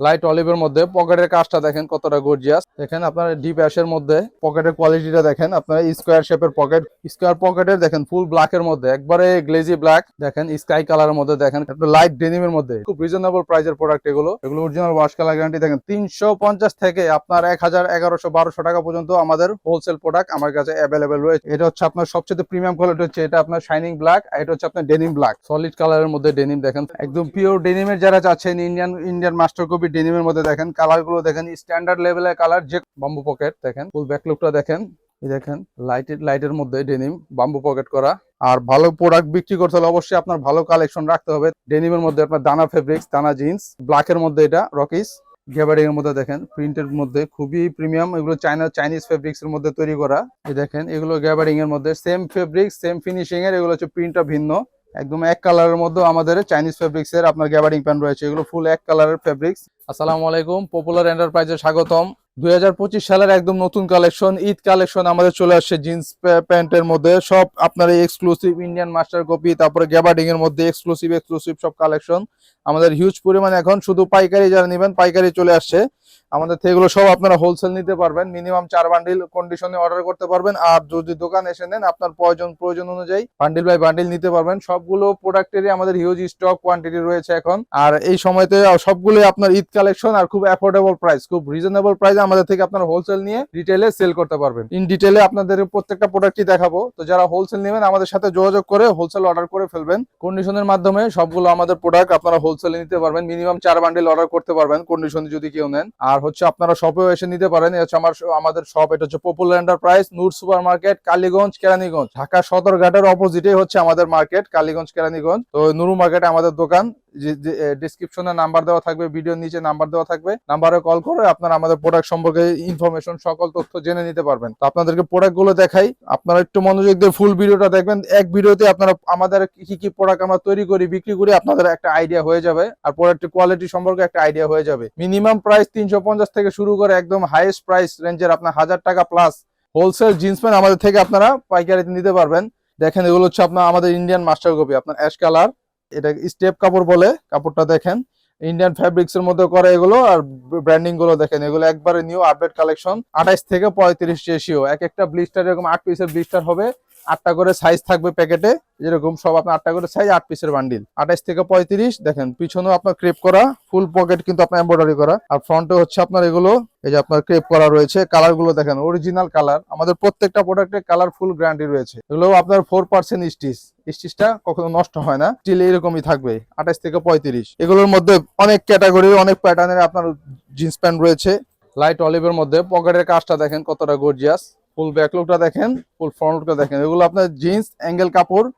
Light অলিভের মধ্যে পকেটের কাজটা দেখেন কতটা গর্জিয়াস দেখেন আপনার ডিপ অ্যাশের মধ্যে পকেটের কোয়ালিটিটা দেখেন। আপনার স্কোয়ার শেপের পকেট স্কোয়ার পকেটের দেখেন ফুল ব্ল্যাকের মধ্যে, একবারে গ্লেজি ব্ল্যাক দেখেন স্কাই কালারের মধ্যে দেখেন লাইট ডেনিমের মধ্যে। খুব রিজনেবল প্রাইসের প্রোডাক্ট এগুলো। এগুলো অরিজিনাল ওয়াশ কালার গ্যারান্টি দেখেন, তিনশো পঞ্চাশ থেকে আপনার এক হাজার এগারোশো বারোশো টাকা পর্যন্ত আমাদের হোলসেল প্রোডাক্ট আমার কাছে অ্যাভেলেবেল রয়েছে। এটা হচ্ছে আপনার সবচেয়ে প্রিমিয়াম কোয়ালিটি হচ্ছে এটা আপনার শাইনিং ব্ল্যাক আর এটা হচ্ছে আপনার ডেনিম ব্ল্যাক সলিড কালারের মধ্যে ডেনিম দেখেন। একদম পিওর ডেনিমের যারা চাচ্ছেন ইন্ডিয়ান ইন্ডিয়ান মাস্টার কপি ডেনিমের মধ্যে দেখেন কালারগুলো দেখেন স্ট্যান্ডার্ড লেভেলের কালার যে বাম্বু পকেট দেখেন ফুল ব্যাক লুকটা দেখেন, এই দেখেন লাইটের লাইটের মধ্যে ডেনিম বাম্বু পকেট করা। আর ভালো প্রোডাক্ট বিক্রি করতে হলে অবশ্যই আপনার ভালো কালেকশন রাখতে হবে। ডেনিমের মধ্যে আপনার দানা ফেব্রিক্স দানা জিন্স ব্ল্যাকের মধ্যে এটা রকিস গ্যাবারিং এর মধ্যে দেখেন প্রিন্টের মধ্যে খুবই প্রিমিয়াম এগুলো চাইনা চাইনিজ ফেব্রিক্স এর মধ্যে তৈরি করা। এই দেখেন, এগুলো গ্যাবারিং এর মধ্যে সেম ফেব্রিক্স সেম ফিনিশিং এর, এগুলো হচ্ছে প্রিন্টটা ভিন্ন। একদম এক কালারের মধ্যে আমাদের চাইনিজ ফেব্রিক্স এর আপনার গ্যাবারিং প্যান্ট রয়েছে, এগুলো ফুল এক কালারের ফেব্রিক্স আসসালামু আলাইকুম পপুলার এন্টারপ্রাইজে স্বাগতম। দুই হাজার পঁচিশ সালের একদম নতুন কালেকশন, ঈদ কালেকশন আমাদের চলে আসছে জিন্স প্যান্টের মধ্যে। সব আপনার এক্সক্লুসিভ ইন্ডিয়ান মাস্টার কপি তারপরে গ্যাবার্ডিং এর মধ্যে এক্সক্লুসিভ এক্সক্লুসিভ সব কালেকশন। আমাদের হিউজ পরিমাণ এখন শুধু পাইকারি যারা নেবেন, পাইকারি চলে আসছে। আমাদের থেকে এগুলো সব আপনারা হোলসেল নিতে পারবেন। মিনিমাম চার বান্ডিল কন্ডিশনে অর্ডার করতে পারবেন। আর যদি দোকান এসে নেন, আপনার প্রয়োজন প্রয়োজন অনুযায়ী বান্ডিল বাই বান্ডিল নিতে পারবেন। সবগুলো প্রোডাক্টেরই আমাদের হিউজ স্টক কোয়ান্টিটি রয়েছে এখন। আর এই সময়তে সবগুলো আপনার ঈদ কালেকশন আর খুব অ্যাফোর্ডেবল প্রাইস খুব রিজনেবল প্রাইস আমাদের থেকে আপনারা হোলসেল নিয়ে রিটেলে সেল করতে পারবেন। ইন ডিটেলে আপনাদের প্রত্যেকটা প্রোডাক্টই দেখাবো। তো যারা হোলসেল নেবেন, আমাদের সাথে যোগাযোগ করে হোলসেল অর্ডার করে ফেলবেন। কন্ডিশনের মাধ্যমে সবগুলো আমাদের প্রোডাক্ট আপনারা হোলসেলে নিতে পারবেন। মিনিমাম চার বান্ডিল অর্ডার করতে পারবেন কন্ডিশন যদি কেউ নেন। আর হচ্ছে আপনারা শপেও এসে নিতে পারেন। হচ্ছে আমার আমাদের শপ এটা হচ্ছে Popular Enterprise Noor super market Kaliganj Keraniganj Dhaka সদরঘাটের অপোজিটে হচ্ছে আমাদের মার্কেট কালীগঞ্জ কেরানীগঞ্জ তো নুরু মার্কেটে আমাদের দোকান। ডিসক্রিপশনে নাম্বার দেওয়া থাকবে ভিডিওর নিচে নাম্বার দেওয়া থাকবে। নাম্বারে কল করে আপনারা আমাদের প্রোডাক্ট সম্পর্কে ইনফরমেশন সকল তথ্য জেনে নিতে পারবেন। তো আপনাদেরকে প্রোডাক্টগুলো দেখাই। আপনারা একটু মনোযোগ দিয়ে ফুল ভিডিওটা দেখবেন। এক ভিডিওতে আপনারা আমাদের কি কি প্রোডাক্ট আমরা তৈরি করি, বিক্রি করি, আপনাদের একটা আইডিয়া হয়ে যাবে। আর প্রোডাক্টের কোয়ালিটি সম্পর্কে একটা আইডিয়া হয়ে যাবে। মিনিমাম প্রাইস তিনশো পঞ্চাশ থেকে শুরু করে একদম হাইয়েস্ট প্রাইস রেঞ্জের আপনার হাজার টাকা প্লাস হোলসেল জিন্স প্যান্ট আমাদের থেকে আপনারা পাইকারিতে নিতে পারবেন। দেখেন এগুলো হচ্ছে আপনার আমাদের ইন্ডিয়ান মাস্টার কপি আপনার অ্যাশ কালার এটা স্টেপ কাপড় বলে, কাপড়টা দেখেন। ইন্ডিয়ান ফ্যাব্রিক্স এর মধ্যে করে এগুলো আর ব্র্যান্ডিংগুলো দেখেন। এগুলো একবারে নিউ আপডেট কালেকশন আঠাইশ থেকে পঁয়ত্রিশ রেশিও এক একটা ব্লিস্টার এরকম আট পিসের ব্লিস্টার হবে। আটটা করে সাইজ থাকবে প্যাকেটে যেরকম সব আপনার আটটা করে সাইজ আট পিসের বান্ডিল আঠাইশ থেকে পঁয়ত্রিশ, দেখেন, পিছনেও আপনার ক্রেপ করা ফুল পকেট কিন্তু আপনার এম্ব্রয়ডারি করা। আর ফ্রন্টে হচ্ছে আপনার এগুলো, এই যে আপনার ক্রেপ করা রয়েছে। কালারগুলো দেখেন অরিজিনাল কালার আমাদের প্রত্যেকটা প্রোডাক্টের কালার ফুল গ্যারান্টি রয়েছে। এগুলো আপনার ফোর পার্সেন্ট স্টিচ স্টিচটা কখনো নষ্ট হয় না। স্টিল এরকমই থাকবে, আঠাশ থেকে পঁয়ত্রিশ। এগুলোর মধ্যে অনেক ক্যাটাগরির অনেক প্যাটার্নের আপনার জিন্স প্যান্ট রয়েছে। লাইট অলিভের মধ্যে। পকেটের কাজটা দেখেন কতটা গর্জিয়াস ফুল ব্যাকলুকটা দেখেন ফুল ফ্রন্ট লুকটা দেখেন। এগুলো আপনার জিন্স অ্যাঙ্গেল কাপড়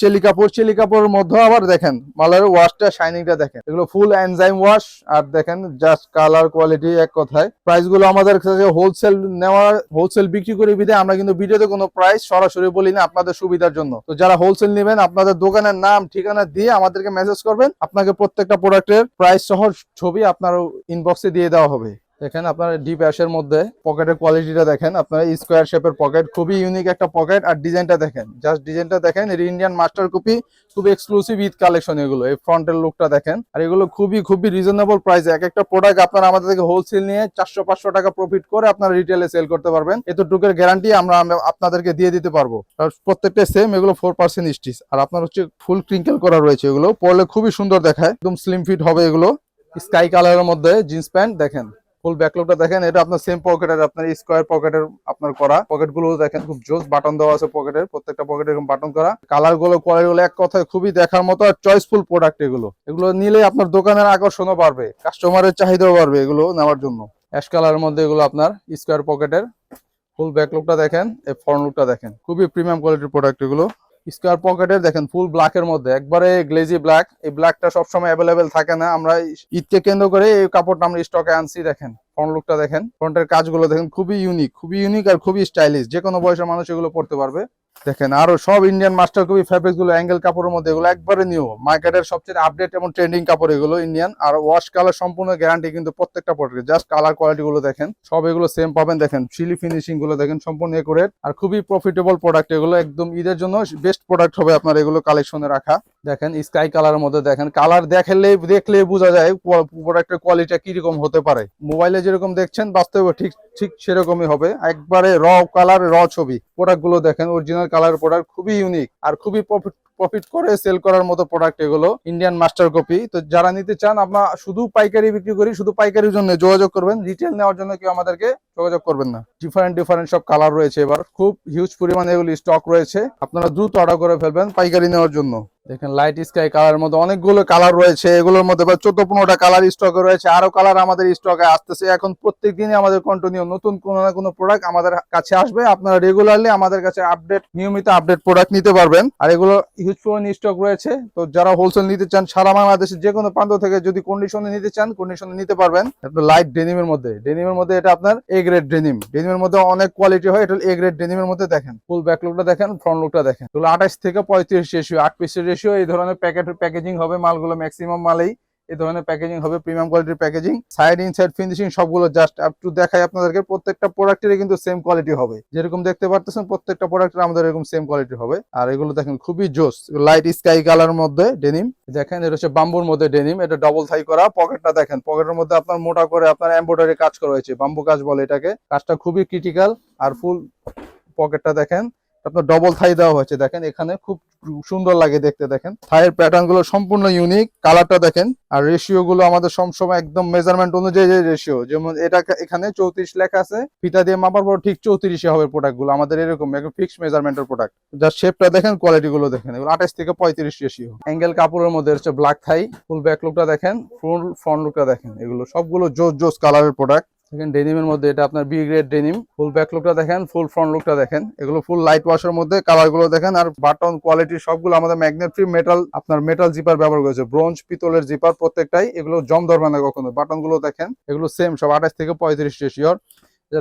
চেলি কাপড়, চেলি কাপড়ের মধ্যে আবার দেখেন মালের ওয়াশটা শাইনিংটা দেখেন। এগুলো ফুল এনজাইম ওয়াশ আর দেখেন জাস্ট কালার কোয়ালিটি এক কথায়। প্রাইসগুলো আমাদের কাছে হোলসেল নেওয়া হোলসেল বিক্রি করে বিদে আমরা কিন্তু ভিডিওতে কোনো প্রাইস সরাসরি বলি না আপনাদের সুবিধার জন্য। তো যারা হোলসেল নেবেন, আপনাদের দোকানের নাম, ঠিকানা দিয়ে আমাদেরকে মেসেজ করবেন। আপনাকে প্রত্যেকটা প্রোডাক্টের প্রাইস সহ ছবি আপনার ইনবক্সে দিয়ে দেওয়া হবে। দেখেন আপনার ডিপ অ্যাশের মধ্যে পকেটের কোয়ালিটিটা দেখেন। আপনার স্কোয়ার শেপের পকেট খুবই ইউনিক একটা পকেট আর ডিজাইনটা দেখেন জাস্ট ডিজাইনটা দেখেন, এর ইন্ডিয়ান মাস্টার কপি খুব এক্সক্লুসিভ ঈদ কালেকশন এগুলো, এই ফ্রন্টের লুকটা দেখেন। আর এগুলো খুবই খুবই রিজনেবল প্রাইস এক একটা প্রোডাক্ট আপনারা আমাদের থেকে হোলসেল নিয়ে চারশো, পাঁচশো টাকা প্রফিট করে আপনারা রিটেলে সেল করতে পারবেন। এতটুকুর গ্যারান্টি আমরা আপনাদেরকে দিয়ে দিতে পারব। প্রত্যেকটা সেম এগুলো ফোর পার্সেন্ট স্টিচ আর আপনার হচ্ছে ফুল ক্রিঙ্কেল করা রয়েছে এগুলো। পরলে খুবই সুন্দর দেখায়, একদম স্লিম ফিট হবে এগুলো। স্কাই কালারের মধ্যে জিন্স প্যান্ট দেখেন। ফুল ব্যাকলুকটা দেখেন, এটা আপনার সেম পকেটের আপনার স্কোয়ার পকেটের আপনার করা। পকেটগুলো দেখেন, খুব জোস বাটন দেওয়া আছে পকেটের প্রত্যেকটা পকেটে এরকম বাটন করা। কালারগুলো কোয়ালিটি গুলো এক কথায় খুবই দেখার মতো আর চয়েসফুল প্রোডাক্ট এগুলো। এগুলো নিলে আপনার দোকানের আকর্ষণও বাড়বে কাস্টমারের চাহিদাও বাড়বে এগুলো নেওয়ার জন্য। অ্যাশ কালারের মধ্যে এগুলো আপনার স্কোয়ার পকেটের ফুল ব্যাকলুকটা দেখেন, এই ফ্রন্ট লুকটা দেখেন। খুবই প্রিমিয়াম কোয়ালিটির প্রোডাক্ট এগুলো। স্কোয়ার পকেটের দেখেন ফুল ব্ল্যাকের মধ্যে, একবারে গ্লেজি ব্ল্যাক এই ব্ল্যাকটা সবসময় অ্যাভেলেবেল থাকে না। আমরা ঈদকে কেন্দ্র করে এই কাপড়টা আমরা স্টকে আনছি, দেখেন। ফ্রন্ট লুকটা দেখেন। ফ্রন্টের কাজগুলো দেখেন, খুবই ইউনিক খুবই ইউনিক আর খুবই স্টাইলিশ যে কোনো বয়সের মানুষ এগুলো পড়তে পারবে। দেখেন, আরও সব ইন্ডিয়ান মাস্টার কপি ফ্যাব্রিকগুলো অ্যাঙ্গেল কাপড়ের মধ্যে এগুলো একবারে নিউ মার্কেটের সবচেয়ে আপডেট এবং ট্রেন্ডিং কাপড় এগুলো ইন্ডিয়ান আর ওয়াশ কালার সম্পূর্ণ গ্যারান্টি কিন্তু প্রত্যেকটা প্রোডাক্ট জাস্ট কালার কোয়ালিটি গুলো দেখেন, সব এগুলো সেম পাবেন। দেখেন চিলি ফিনিশিংগুলো দেখেন, সম্পূর্ণ একুরেট আর খুবই প্রফিটেবল প্রোডাক্ট এগুলো, একদম ঈদের জন্য বেস্ট প্রোডাক্ট হবে আপনার এগুলো কালেকশনে রাখা। দেখেন স্কাই কালারের মধ্যে দেখেন কালার দেখলে দেখলে বোঝা যায় প্রোডাক্টের কোয়ালিটি কীরকম হতে পারে। মোবাইলে যেরকম দেখছেন, বাস্তবে ঠিক ঠিক সেরকমই হবে। একবারে র কালার র ছবি। প্রোডাক্টগুলো দেখেন অরিজিনাল কালার প্রোডাক্ট খুবই ইউনিক আর খুবই প্রফিট করে সেল করার মতো প্রোডাক্ট এগুলো ইন্ডিয়ান মাস্টার কপি তো যারা নিতে চান আপনার শুধু পাইকারি বিক্রি করি, শুধু পাইকারির জন্য যোগাযোগ করবেন। রিটেল নেওয়ার জন্য কেউ আমাদেরকে যোগাযোগ করবেন না। ডিফারেন্ট ডিফারেন্ট সব কালার রয়েছে এবার। খুব হিউজ পরিমাণে এগুলি স্টক রয়েছে। আপনারা দ্রুত অর্ডার করে ফেলবেন পাইকারি নেওয়ার জন্য। দেখেন লাইট স্কাই কালার মধ্যে অনেকগুলো কালার রয়েছে। এগুলোর মধ্যে চোদ্দ, পনেরোটা কালার স্টকে রয়েছে। আরও কালার আমাদের স্টকে আসতেছে। এখন প্রত্যেক দিনই আমাদের কন্টিনিউ নতুন কোনো না কোনো প্রোডাক্ট আমাদের কাছে আসবে। আপনারা রেগুলারলি আমাদের কাছে আপডেট নিয়মিত আপডেট প্রোডাক্ট নিতে পারবেন। আর এগুলো হিউজ পরিমাণ স্টক রয়েছে। তো যারা হোলসেল নিতে চান, সারা বাংলাদেশের যে কোনো প্রান্ত থেকে যদি কন্ডিশনে নিতে চান কন্ডিশনে নিতে পারবেন। লাইট ডেনিমের মধ্যে। ডেনিমের মধ্যে এটা আপনার এ গ্রেড ডেনিম ডেনিমের মধ্যে অনেক কোয়ালিটি হয়, এটা এ গ্রেড ডেনিমের মধ্যে দেখেন। ফুল ব্যাক লুকটা দেখেন ফ্রন্ট লুকটা দেখেন। তাহলে আঠাশ থেকে পঁয়ত্রিশ রেশিও আট পিসের রেশিও এই ধরনের প্যাকেট প্যাকেজিং হবে মালগুলো ম্যাক্সিমাম মালেই। এই ধরনের প্যাকেজিং হবে প্রিমিয়াম কোয়ালিটির প্যাকেজিং সাইড ইনসাইড ফিনিশিং সবগুলো জাস্ট আপ টু দেখাই আপনাদেরকে, প্রত্যেকটা প্রোডাক্টেরই কিন্তু সেম কোয়ালিটি হবে। যেরকম দেখতে পারতেছেন, প্রত্যেকটা প্রোডাক্টের আমাদের এরকম সেম কোয়ালিটি হবে। আর এগুলো দেখেন খুবই জোস লাইট স্কাই কালার মধ্যে ডেনিম দেখেন এটা হচ্ছে বাম্বুর মধ্যে ডেনিম এটা ডবল থাই করা পকেটটা দেখেন পকেটের মধ্যে আপনার মোটা করে আপনার এমব্রয়ডারি কাজ করা হয়েছে বাম্বু কাজ বলে এটাকে। কাজটা খুবই ক্রিটিক্যাল আর ফুল পকেটটা দেখেন আপনার ডবল থাই দেওয়া হয়েছে, দেখেন, এখানে খুব সুন্দর লাগে দেখতে, দেখেন। থাইয়ের প্যাটার্নগুলো সম্পূর্ণ ইউনিক কালারটা দেখেন, আর রেশিও গুলো আমাদের সবসময় একদম মেজারমেন্ট অনুযায়ী রেশিও যেমন এটা এখানে চৌত্রিশ লেখা আছে, ফিতা দিয়ে মাপার পর ঠিক চৌত্রিশে হবে প্রোডাক্টগুলো, আমাদের এরকম একদম ফিক্সড মেজারমেন্টের প্রোডাক্ট যার শেপটা দেখেন কোয়ালিটি গুলো দেখেন, এগুলো আঠাশ থেকে পঁয়ত্রিশ রেশিও অ্যাঙ্গেল কাপড়ের মধ্যে হচ্ছে ব্ল্যাক থাই ফুল ব্যাক লুকটা দেখেন ফুল ফ্রন্ট লুকটা দেখেন, এগুলো সবগুলো জোস জোস কালারের প্রোডাক্ট দেখেন ডেনিমের মধ্যে এটা আপনার B grade denim full back লুকটা দেখেন ফুল ফ্রন্ট লুকটা দেখেন। এগুলো ফুল লাইট ওয়াশের মধ্যে কালারগুলো দেখেন, আর বাটন কোয়ালিটি সবগুলো আমাদের ম্যাগনেট ফ্রি মেটাল আপনার মেটাল জিপার ব্যবহার করেছে। ব্রোঞ্জ পিতলের জিপার প্রত্যেকটাই এগুলো জম ধরবে না কখনো। বাটনগুলো দেখেন, এগুলো সেম সব আঠাশ থেকে পঁয়ত্রিশ রেশিওর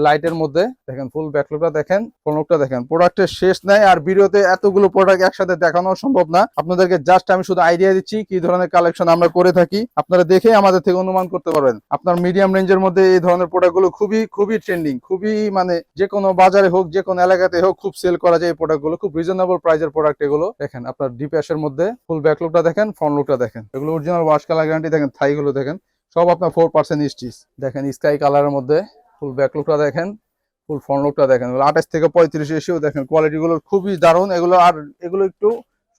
লাইটের মধ্যে, দেখেন ফুল ব্যাকলুকটা দেখেন ফ্রন্টলুকটা দেখেন। প্রোডাক্টের শেষ নাই আর ভিডিওতে এতগুলো প্রোডাক্ট একসাথে দেখানো সম্ভব না। আপনাদেরকে জাস্ট আমি শুধু আইডিয়া দিচ্ছি কি ধরনের কালেকশন আমরা করে থাকি। আপনারা দেখে আমাদের থেকে অনুমান করতে পারবেন। আপনার মিডিয়াম রেঞ্জের মধ্যে এই ধরনের প্রোডাক্টগুলো খুবই খুবই ট্রেন্ডিং খুবই মানে যে কোনো বাজারে হোক, যে কোনো এলাকাতে হোক, খুব সেল করা যায় এই প্রোডাক্টগুলো খুব রিজনেবল প্রাইজের প্রোডাক্ট এগুলো। দেখেন, আপনার ডিপ্যাশের মধ্যে ফুল ব্যাকলুকটা দেখেন ফ্রন্ট লুকটা দেখেন। এগুলো অরিজিনাল ওয়াশ কালার গ্যারান্টি দেখেন থাই গুলো দেখেন। সব আপনার ফোর পার্সেন্ট স্টিচ দেখেন স্কাই কালারের মধ্যে ফুল ব্যাকলুকটা দেখেন ফুল ফ্রন্ট লুকটা দেখেন। আঠাশ থেকে পঁয়ত্রিশ এসেও দেখেন কোয়ালিটিগুলো খুবই দারুণ। এগুলো আর এগুলো একটু,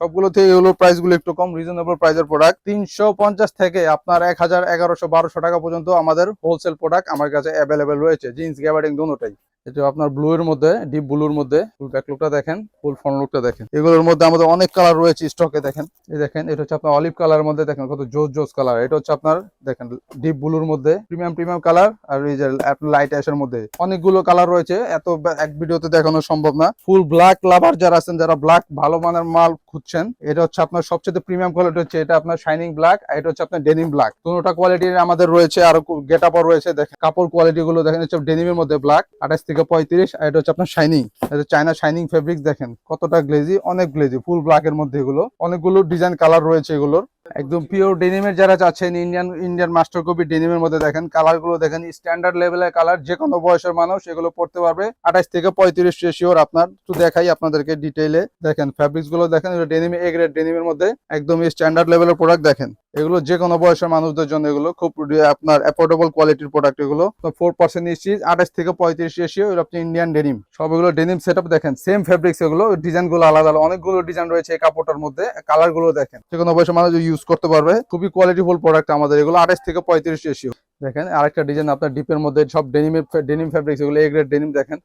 সবগুলো থেকে এগুলো প্রাইসগুলো একটু কম রিজনেবল প্রাইসের প্রোডাক্ট তিনশো পঞ্চাশ থেকে আপনার এক হাজার এগারোশো বারোশো টাকা পর্যন্ত আমাদের হোলসেল প্রোডাক্ট আমার কাছে অ্যাভেলেবেল রয়েছে। জিন্স গ্যাবার্ডিং দুটোটাই এটা আপনার ব্লু এর মধ্যে ডিপ ব্লুর মধ্যে ফুল ব্যাক লুকটা দেখেন ফুল ফ্রন্ট লুকটা দেখেন। এগুলোর মধ্যে আমাদের অনেক কালার রয়েছে স্টকে দেখেন। এই দেখেন, এটা হচ্ছে আপনার অলিভ কালারের মধ্যে, দেখেন কত জোস জোস কালার এটা হচ্ছে আপনার, দেখেন ডিপ ব্লুর মধ্যে প্রিমিয়াম প্রিমিয়াম কালার আর এই যে লাইট অ্যাশের মধ্যে। অনেকগুলো কালার রয়েছে, এত এক ভিডিওতে দেখানো সম্ভব না। ফুল ব্ল্যাক লাভার যারা আছেন, যারা ব্ল্যাক ভালো মানের মাল খুঁজছেন, এটা হচ্ছে আপনার সবচেয়ে প্রিমিয়াম কোয়ালিটি হচ্ছে, এটা আপনার শাইনিং ব্ল্যাক আর এটা হচ্ছে আপনার ডেনিম ব্ল্যাক দুটোটা কোয়ালিটির আমাদের রয়েছে, আর গেট রয়েছে, দেখেন, কাপড় কোয়ালিটি গুলো দেখেন, হচ্ছে ডেনিমের মধ্যে ব্ল্যাক আঠাশ থেকে পঁয়ত্রিশ, আর এটা হচ্ছে আপনার শাইনিং এটা চায়না শাইনিং ফেব্রিক দেখেন, কতটা গ্লেজি অনেক গ্লেজি ফুল ব্ল্যাক এর মধ্যে এগুলো। অনেকগুলো ডিজাইন কালার রয়েছে এগুলোর। একদম পিওর ডেনিমের যারা চাচ্ছেন ইন্ডিয়ান ইন্ডিয়ান মাস্টার কপি ডেনিমের মধ্যে দেখেন কালারগুলো দেখেন স্ট্যান্ডার্ড লেভেলের কালার যে কোনো বয়সের মানুষ এগুলো পড়তে পারবে। আঠাশ থেকে পঁয়ত্রিশ রেশিওর আপনার, একটু দেখাই আপনাদেরকে ডিটেইলে দেখেন ফ্যাব্রিক্সগুলো দেখেন ডেনিম এ গ্রেড ডেনিমের মধ্যে একদম স্ট্যান্ডার্ড লেভেলের প্রোডাক্ট দেখেন। এগুলো যে কোনো বয়সের মানুষদের জন্য এগুলো খুব আপনার অ্যাফোর্ডেবল কোয়ালিটির প্রোডাক্ট এগুলো। তো ফোর পার্সেন্ট নিশ্চিত, আঠাশ থেকে পঁয়ত্রিশ এর আপনি ইন্ডিয়ান ডেনিম সব এগুলো ডেনিম সেট দেখেন সেম ফেব্রিক্স এগুলো ডিজাইনগুলো আলাদা আলাদা, অনেকগুলো ডিজাইন রয়েছে এই কাপড়টার মধ্যে কালারগুলো দেখেন। যে কোনো বয়সের মানুষ ইউজ করতে পারবে। খুবই কোয়ালিটিফুল প্রোডাক্ট আমাদের। এগুলো আঠাশ থেকে পঁয়ত্রিশ রেশিও দেখেন, আরেকটা ডিজাইন আপনার ডিপের মধ্যে সব ডেনিমের ডেনিম ফেব্রিক্স এগুলো এ গ্রেড ডেনিম দেখেন।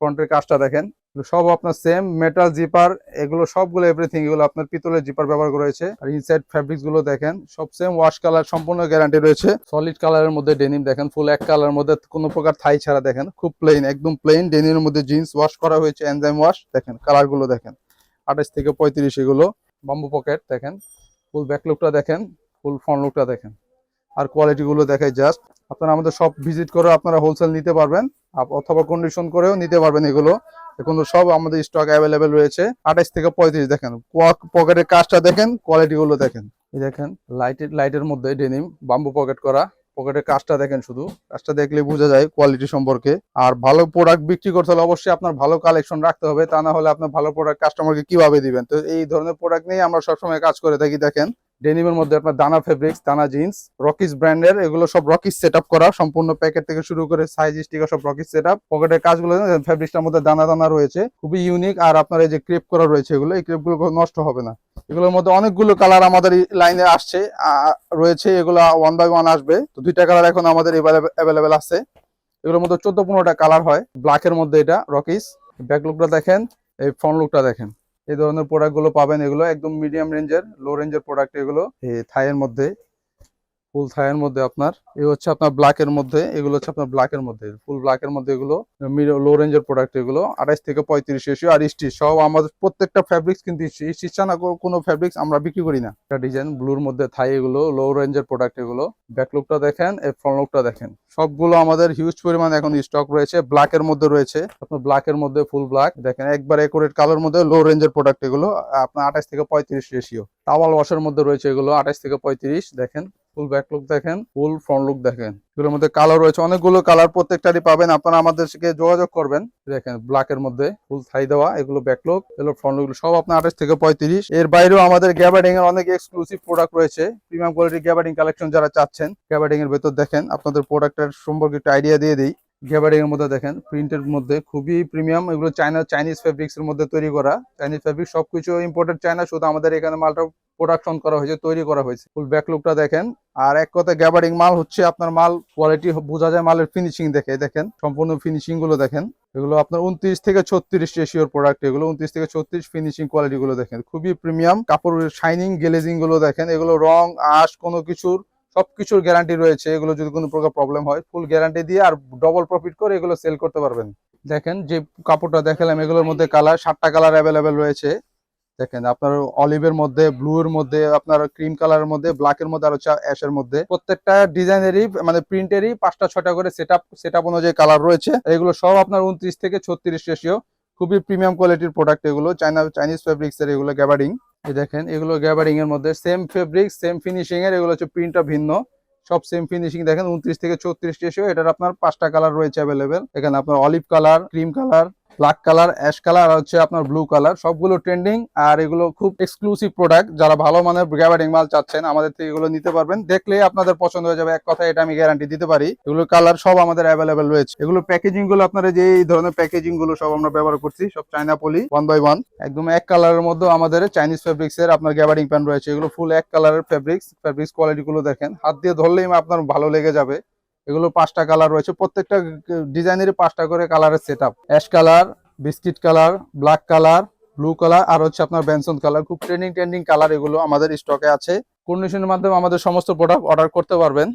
ফ্রন্টের কাজটা দেখেন। সব আপনার সেম মেটাল জিপার এগুলো সবগুলো এভরিথিং এগুলো আপনার পিতলের জিপার ব্যবহার করা হয়েছে। আর ইনসাইড ফ্যাব্রিক্সগুলো দেখেন, সব সেম ওয়াশ কালার সম্পূর্ণ গ্যারান্টি রয়েছে। সলিড কালারের মধ্যে ডেনিম দেখেন ফুল এক কালারের মধ্যে কোনো প্রকার থাই ছাড়া দেখেন, খুব প্লেন একদম প্লেন ডেনিমের মধ্যে জিন্স ওয়াশ করা হয়েছে এনজাইম ওয়াশ দেখেন কালারগুলো দেখেন। আঠাশ থেকে পঁয়ত্রিশ এগুলো। বাম্বু পকেট দেখেন। ফুল ব্যাক লুকটা দেখেন ফুল ফ্রন্ট লুকটা দেখেন। আর কোয়ালিটিগুলো দেখাই জাস্ট আপনারা আমাদের সব ভিজিট করে আপনারা হোলসেল নিতে পারবেন অথবা কন্ডিশন করেও নিতে পারবেন এগুলো। এখন সব আমাদের স্টক অ্যাভেলেবেল রয়েছে। আঠাশ থেকে পঁয়ত্রিশ, দেখেন। পকেটের কাজটা দেখেন কোয়ালিটিগুলো দেখেন। এই দেখেন লাইটের লাইটের মধ্যে ডেনিম বাম্বু পকেট করা। পকেটের কাজটা দেখেন শুধু। কাজটা দেখলে বোঝা যায় কোয়ালিটি সম্পর্কে। আর ভালো প্রোডাক্ট বিক্রি করতে হলে অবশ্যই আপনার ভালো কালেকশন রাখতে হবে। তা না হলে আপনার ভালো প্রোডাক্ট কাস্টমারকে কীভাবে দিবেন? তো এই ধরনের প্রোডাক্ট নিয়ে আমরা সবসময় কাজ করে থাকি, দেখেন। ডেনিমের মধ্যে আপনার দানা ফেব্রিক্স দানা জিন্স রকিস ব্র্যান্ডের এগুলো সব রকিস সেট করা। সম্পূর্ণ প্যাকেট থেকে শুরু করে সাইজ স্টিকার সব রকিস সেট আপ পকেটের কাজগুলো ফেব্রিক্সটার মধ্যে দানা দানা রয়েছে। খুবই ইউনিক আর আপনার এই যে ক্রেপ করা রয়েছে এগুলো, এই ক্রেপগুলো নষ্ট হবে না। এগুলোর মধ্যে অনেকগুলো কালার আমাদের লাইনে আসছে। রয়েছে, এগুলো ওয়ান বাই ওয়ান আসবে। তো দুইটা কালার এখন আমাদের অ্যাভেলেবেল আছে। এগুলোর মধ্যে চোদ্দ পনেরোটা কালার হয়। ব্ল্যাকের মধ্যে এটা রকিস ব্যাক লুকটা দেখেন, এই ফ্রন্ট লুকটা দেখেন। এই ধরনের প্রোডাক্টগুলো পাবেন এগুলো। একদম মিডিয়াম রেঞ্জের লো রেঞ্জের প্রোডাক্ট এগুলো থাইয়ের মধ্যে। ফুল থায়ের মধ্যে আপনার, এই হচ্ছে আপনার ব্ল্যাকের মধ্যে, এগুলো হচ্ছে আপনার ব্ল্যাকের মধ্যে। ফুল ব্ল্যাকের মধ্যে এগুলো লো রেঞ্জের প্রোডাক্ট এগুলো, আঠাইশ থেকে পঁয়ত্রিশ এসিও আর স্টিচ সব আমাদের প্রত্যেকটা ফ্যাব্রিক্স কিন্তু স্টিচ ছাড়া কোনো ফ্যাব্রিক্স আমরা বিক্রি করি না। একটা ডিজাইন ব্লুর মধ্যে থাই এগুলো লো রেঞ্জের প্রোডাক্ট এগুলো। ব্যাক লুকটা দেখেন এই ফ্রন্ট লুকটা দেখেন। সবগুলো আমাদের হিউজ পরিমাণ এখন স্টক রয়েছে, ব্ল্যাকের মধ্যে রয়েছে। আপনার ব্ল্যাকের মধ্যে ফুল ব্ল্যাক দেখেন একবার একুরেট কালোর মধ্যে লো রেঞ্জের প্রোডাক্ট এগুলো, আপনার আঠাশ থেকে পঁয়ত্রিশ রেশিও টাওয়াল ওয়াশের মধ্যে রয়েছে এগুলো আঠাশ থেকে পঁয়ত্রিশ, দেখেন। ফুল ব্যাক লুক দেখেন ফুল ফ্রন্ট লুক দেখেন। এগুলোর মধ্যে কালার রয়েছে, অনেকগুলো কালার প্রত্যেকটারই পাবেন। আপনারা আমাদের সাথে যোগাযোগ করবেন। দেখেন ব্ল্যাক এর মধ্যে ফুল থাই দেওয়া, এগুলো ব্যাকলুক এগুলো ফ্রন্ট লুক সব আপনার আঠাশ থেকে পঁয়ত্রিশ। এর বাইরেও আমাদের গ্যাবার্ডিং এর অনেক এক্সক্লুসিভ প্রোডাক্ট রয়েছে। প্রিমিয়াম কোয়ালিটি গ্যাবার্ডিং কালেকশন যারা চাচ্ছেন গ্যাবার্ডিং এর ভেতর দেখেন, আপনাদের প্রোডাক্টের সম্পর্কে একটু আইডিয়া দিয়ে দিই। গ্যাবার্ডিং এর মধ্যে দেখেন প্রিন্টের মধ্যে খুবই প্রিমিয়াম এগুলো চায়না চাইনিজ ফেব্রিক্স এর মধ্যে তৈরি করা। চাইনিজ ফেব্রিক সবকিছু ইম্পোর্টেড চায়না শুধু আমাদের এখানে মালটা প্রোডাকশন করা হয়েছে, তৈরি করা হয়েছে। ফুল ব্যাকলুকটা দেখেন। আর এক কথায় গ্যাবার্ডিং মাল হচ্ছে আপনার মাল কোয়ালিটি বোঝা যায় মালের ফিনিশিং দেখে দেখেন। সম্পূর্ণ ফিনিশিংগুলো দেখেন। এগুলো আপনার উনত্রিশ থেকে ছত্রিশ রেশিওর প্রোডাক্ট এগুলো উনত্রিশ থেকে ছত্রিশ ফিনিশিং কোয়ালিটি গুলো দেখেন। খুবই প্রিমিয়াম কাপড়ের শাইনিং গ্লেজিংগুলো দেখেন। এগুলো রং, আশ, কোনো কিছুর সবকিছুর গ্যারান্টি রয়েছে। এগুলো যদি কোনো প্রকার প্রবলেম হয় ফুল গ্যারান্টি দিয়ে আর ডবল প্রফিট করে এগুলো সেল করতে পারবেন। দেখেন যে কাপড়টা দেখালাম, এগুলোর মধ্যে কালার সাতটা কালার অ্যাভেলেবেল রয়েছে। দেখেন আপনার অলিভের মধ্যে ব্লু এর মধ্যে, আপনার ক্রিম কালারের মধ্যে ব্ল্যাক এর মধ্যে, আর হচ্ছে অ্যাশের মধ্যে। প্রত্যেকটা ডিজাইনেরই মানে প্রিন্টেরই পাঁচটা, ছয়টা করে সেট আপ সেট আপ অনুযায়ী কালার রয়েছে। এগুলো সব আপনার উনত্রিশ থেকে ছত্রিশ রেশিও খুবই প্রিমিয়াম কোয়ালিটির প্রোডাক্ট এগুলো। চাইনা চাইনিজ ফেব্রিক্স এর এগুলো গ্যাবার্ডিং এই দেখেন, এগুলো গ্যাবার্ডিং এর মধ্যে সেম ফেব্রিক সেম ফিনিশিং এর, এগুলো হচ্ছে প্রিন্টটা ভিন্ন। সব সেম ফিনিশিং দেখেন উনত্রিশ থেকে ছত্রিশ রেশিও এটার আপনার পাঁচটা কালার রয়েছে অ্যাভেলেবেল এখানে আপনার olive colour cream colour black colour ash colour আর হচ্ছে আপনার ব্লু কালার সবগুলো ট্রেন্ডিং আর এগুলো খুব এক্সক্লুসিভ প্রোডাক্ট যারা ভালো মানের গ্যাবার্ডিং মাল চাচ্ছেন, আমাদের থেকে এগুলো নিতে পারবেন। দেখলে আপনাদের পছন্দ হয়ে যাবে, এক কথা এটা আমি গ্যারান্টি দিতে পারি। এগুলো কালার সব আমাদের অ্যাভেলেবেল রয়েছে। এগুলো প্যাকেজিংগুলো আপনারা যে এই ধরনের প্যাকেজিংগুলো সব আমরা ব্যবহার করছি, সব China poly one by one একদম এক কালারের মধ্যে আমাদের চাইনিজ ফেব্রিক্স এর আপনার গ্যাবার্ডিং প্যান রয়েছে। এগুলো ফুল এক কালারের ফেব্রিক্স ফেব্রিক্স কোয়ালিটি গুলো দেখেন। হাত দিয়ে ধরলেই আপনার ভালো লেগে যাবে। এগুলো পাঁচটা কালার রয়েছে। প্রত্যেকটা ডিজাইনেরই পাঁচটা করে কালারের set up ash colour biscuit colour black colour blue colour আর হচ্ছে আপনার বেনসন কালার খুব ট্রেন্ডিং ট্রেন্ডিং কালার এগুলো আমাদের স্টকে আছে। কন্ডিশনের মাধ্যমে আমাদের সমস্ত প্রোডাক্ট অর্ডার করতে পারবেন।